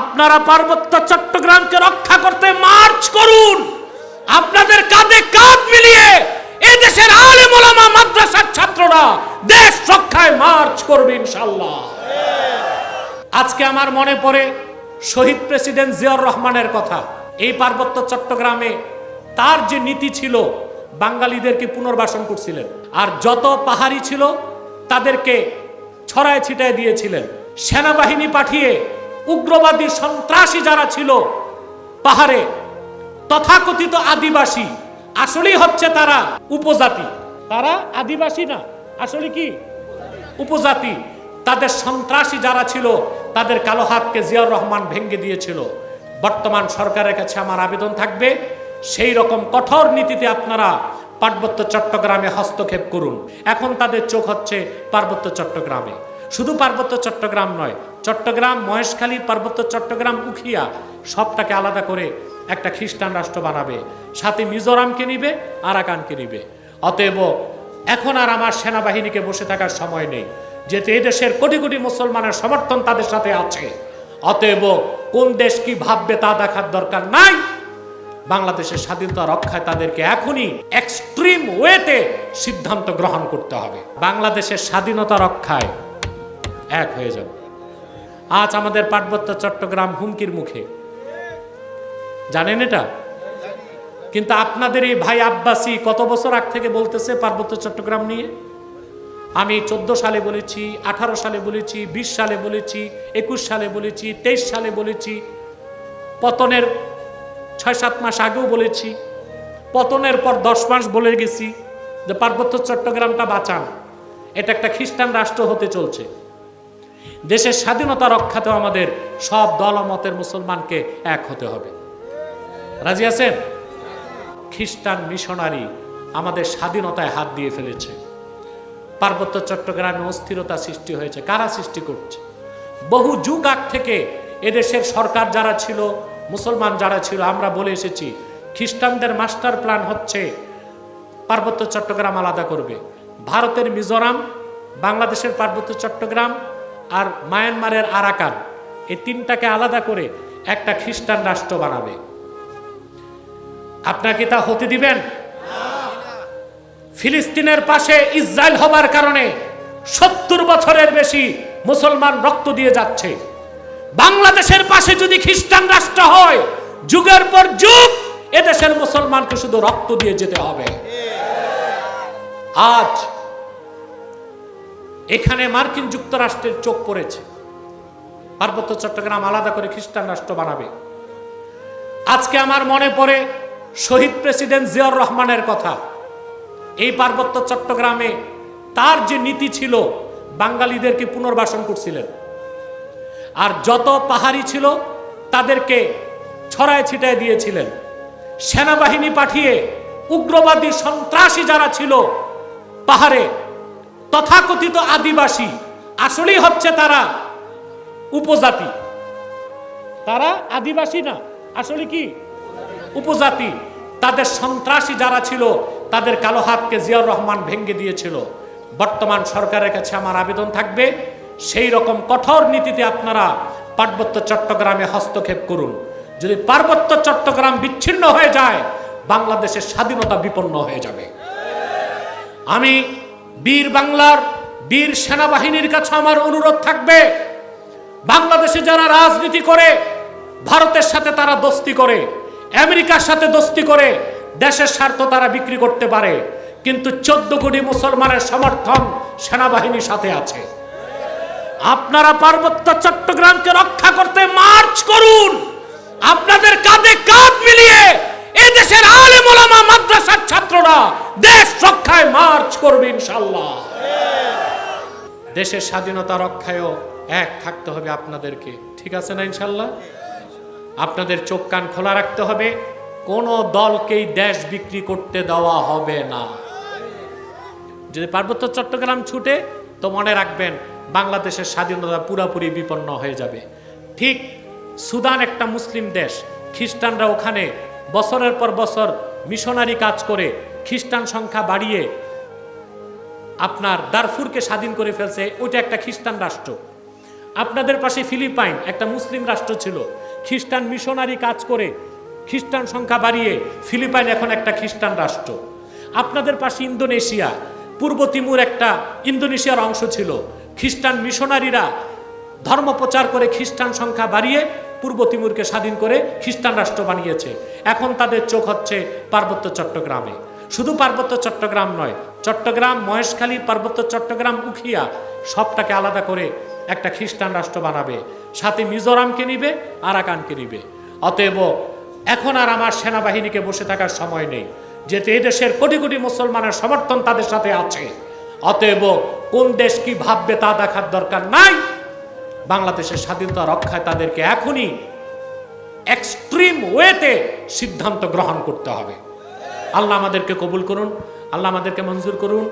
আপনারা পার্বত্য চট্টগ্রামকে রক্ষা করতে মার্চ করুন। আপনাদের কাঁধে কাঁধ মিলিয়ে এই দেশের আলেম মাদ্রাসার ছাত্ররা দেশ রক্ষায় মার্চ করবে ইনশাল্লাহ আজকে আমার মনে পড়ে শহীদ প্রেসিডেন্ট জিয়াউর রহমানের কথা। এই পার্বত্য চট্টগ্রামে তার যে নীতি ছিল, বাঙালিদেরকে পুনর্বাসন করছিলেন। আর যত পাহাড়ি ছিল, তাদেরকে ছড়ায় ছিটায় দিয়েছিলেন। সেনাবাহিনী পাঠিয়ে উগ্রবাদী সন্ত্রাসী যারা ছিল পাহাড়ে, তথাকথিত আদিবাসী, আসলেই হচ্ছে তারা উপজাতি। তারা আদিবাসী না, আসলে কি? উপজাতি। তাদের সন্ত্রাসী যারা ছিল, তাদের কালো হাতকে জিয়াউর রহমান ভেঙ্গে দিয়েছিল। বর্তমান সরকারের কাছে আমার আবেদন থাকবে, সেই রকম কঠোর নীতিতে আপনারা পার্বত্য চট্টগ্রামে হস্তক্ষেপ করুন। এখন তাদের চোখ হচ্ছে পার্বত্য চট্টগ্রামে। শুধু পার্বত্য চট্টগ্রাম নয় চট্টগ্রাম, মহেশখালী, পার্বত্য চট্টগ্রাম, উখিয়া সবটাকে আলাদা করে একটা খ্রিস্টান রাষ্ট্র বানাবে। সাথে মিজোরামকে নিবে, আরাকানকে নিবে। অতএব এখন আর আমার সেনাবাহিনীকে বসে থাকার সময় নেই, যেহেতু এই দেশের কোটি কোটি মুসলমানের সমর্থন তাদের সাথে আছে। অতএব কোন দেশ কি ভাববে তা দেখার দরকার নাই। বাংলাদেশের স্বাধীনতা রক্ষায় তাদেরকে এখনই এক্সট্রিম ওয়েতে সিদ্ধান্ত গ্রহণ করতে হবে। বাংলাদেশের স্বাধীনতা রক্ষায় এক হয়ে যাবে। আজ আমাদের পার্বত্য চট্টগ্রাম হুমকির মুখে। জানেন এটা? কিন্তু আপনাদের এই ভাই আব্বাসি কত বছর আগ থেকে বলতেছে পার্বত্য চট্টগ্রাম নিয়ে? আমি চোদ্দ সালে বলেছি, আঠারো সালে বলেছি, বিশ সালে বলেছি, একুশ সালে বলেছি, তেইশ সালে বলেছি, পতনের ছয় সাত মাস আগেও বলেছি, পতনের পর দশ মাস বলে গেছি যে পার্বত্য চট্টগ্রামটা বাঁচান। এটা একটা খ্রিস্টান রাষ্ট্র হতে চলছে। দেশের স্বাধীনতা রক্ষাতেও আমাদের সব দল মতের মুসলমানকে এক হতে হবে। রাজি আছেন? খ্রিস্টান মিশনারি আমাদের স্বাধীনতায় হাত দিয়ে ফেলেছে। পার্বত্য চট্টগ্রামে অস্থিরতা সৃষ্টি হয়েছে। কারা সৃষ্টি করছে? বহু যুগ আগ থেকে এদেশের সরকার যারা ছিল, মুসলমান যারা ছিল, আমরা বলে এসেছি, খ্রিস্টানদের মাস্টার প্ল্যান হচ্ছে পার্বত্য চট্টগ্রাম আলাদা করবে। ভারতের মিজোরাম, বাংলাদেশের পার্বত্য চট্টগ্রাম আর মায়ানমারের আরাকান, এই তিনটাকে আলাদা করে একটা খ্রিস্টান রাষ্ট্র বানাবে। আপনাকে তা হতে দিবেন? ফিলিস্তিনের পাশে ইসরায়েল হবার কারণে সত্তর বছরের বেশি মুসলমান রক্ত দিয়ে যাচ্ছে। বাংলাদেশের পাশে যদি খ্রিস্টান রাষ্ট্র হয়, যুগের পর যুগ এদেশের মুসলমানকে শুধু রক্ত দিয়ে যেতে হবে। আজ এখানে মার্কিন যুক্তরাষ্ট্রের চোখ পড়েছে। পার্বত্য চট্টগ্রাম আলাদা করে খ্রিস্টান রাষ্ট্র বানাবে। আজকে আমার মনে পড়ে শহীদ প্রেসিডেন্ট জিয়াউর রহমানের কথা। এই পার্বত্য চট্টগ্রামে তার যে নীতি ছিল, বাঙালিদেরকে পুনর্বাসন করছিলেন। আর যত পাহাড়ি ছিল, তাদেরকে ছড়ায় ছিটায় দিয়েছিলেন। সেনাবাহিনী পাঠিয়ে উগ্রবাদী সন্ত্রাসী যারা ছিল, পাহাড়ে তথাকথিত আদিবাসী, আসলেই হচ্ছে তারা উপজাতি। তারা আদিবাসী না, আসলে কি? উপজাতি। তাদের সন্ত্রাসী যারা ছিল, তাদের কালো হাতকে জিয়াউর রহমান ভেঙ্গে দিয়েছিল। বর্তমান সরকারের কাছে আমার আবেদন থাকবে, সেই রকম কঠোর নীতিতে আপনারা পার্বত্য চট্টগ্রামে হস্তক্ষেপ করুন। যদি পার্বত্য চট্টগ্রাম বিচ্ছিন্ন হয়ে যায়, বাংলাদেশের স্বাধীনতা বিপন্ন হয়ে যাবে। আমি বীর বাংলার, বীর সেনাবাহিনীর কাছে আমার অনুরোধ থাকবে, বাংলাদেশে যারা রাজনীতি করে, ভারতের সাথে তারা দোস্তি করে, আমেরিকার সাথে দোস্তি করে, দেশের স্বার্থ তারা বিক্রি করতে পারে, কিন্তু চোদ্দ কোটি মুসলমানের সমর্থন সেনাবাহিনীর সাথে আছে। আপনারা পার্বত্য চট্টগ্রামকে রক্ষা করতে মার্চ করুন আপনাদের কাঁধে কাঁধ মিলিয়ে এই দেশের আলেম ওলামা মাদ্রাসার ছাত্ররা দেশ রক্ষায় মার্চ করবে ইনশাল্লাহ দেশের স্বাধীনতা রক্ষায়ও এক থাকতে হবে আপনাদেরকে। ঠিক আছে না ইনশাল্লাহ? আপনাদের চোখ কান খোলা রাখতে হবে। কোনো দলকেই দেশ বিক্রি করতে দেওয়া হবে না। যদি পার্বত্য চট্টগ্রাম ছুটে, তো মনে রাখবেন বাংলাদেশের স্বাধীনতা পুরাপুরি বিপন্ন হয়ে যাবে। ঠিক সুদান একটা মুসলিম দেশ, খ্রিস্টানরা ওখানে বছরের পর বছর মিশনারি কাজ করে, খ্রিস্টান সংখ্যা বাড়িয়ে আপনার দারফুরকে স্বাধীন করে ফেলছে, ওইটা একটা খ্রিস্টান রাষ্ট্র। আপনাদের পাশে ফিলিপাইন, একটা মুসলিম রাষ্ট্র ছিল। খ্রিস্টান মিশনারি কাজ করে খ্রিস্টান সংখ্যা বাড়িয়ে ফিলিপাইন এখন একটা খ্রিস্টান রাষ্ট্র। আপনাদের পাশে ইন্দোনেশিয়া, পূর্ব তিমুর একটা ইন্দোনেশিয়ার অংশ ছিল। খ্রিস্টান মিশনারিরা ধর্ম প্রচার করে খ্রিস্টান সংখ্যা বাড়িয়ে পূর্ব তিমুরকে স্বাধীন করে খ্রিস্টান রাষ্ট্র বানিয়েছে। এখন তাদের চোখ হচ্ছে পার্বত্য চট্টগ্রামে। শুধু পার্বত্য চট্টগ্রাম নয়, চট্টগ্রাম, মহেশখালী, পার্বত্য চট্টগ্রাম, উখিয়া, সবটাকে আলাদা করে একটা খ্রিস্টান রাষ্ট্র বানাবে। সাথে মিজোরামকে নিবে, আরাকানকে নিবে। অতএব এখন আর আমার সেনাবাহিনীকে বসে থাকার সময় নেই, যেহেতু এদেশের কোটি কোটি মুসলমানের সমর্থন তাদের সাথে আছে। অতএব কোন দেশ কি ভাববে তা দেখার দরকার নাই। বাংলাদেশের স্বাধীনতা রক্ষায় তাদেরকে এখনই এক্সট্রিম ওয়েতে সিদ্ধান্ত গ্রহণ করতে হবে। আল্লাহ আমাদেরকে কবুল করুন আল্লাহ আমাদেরকে মঞ্জুর করুন।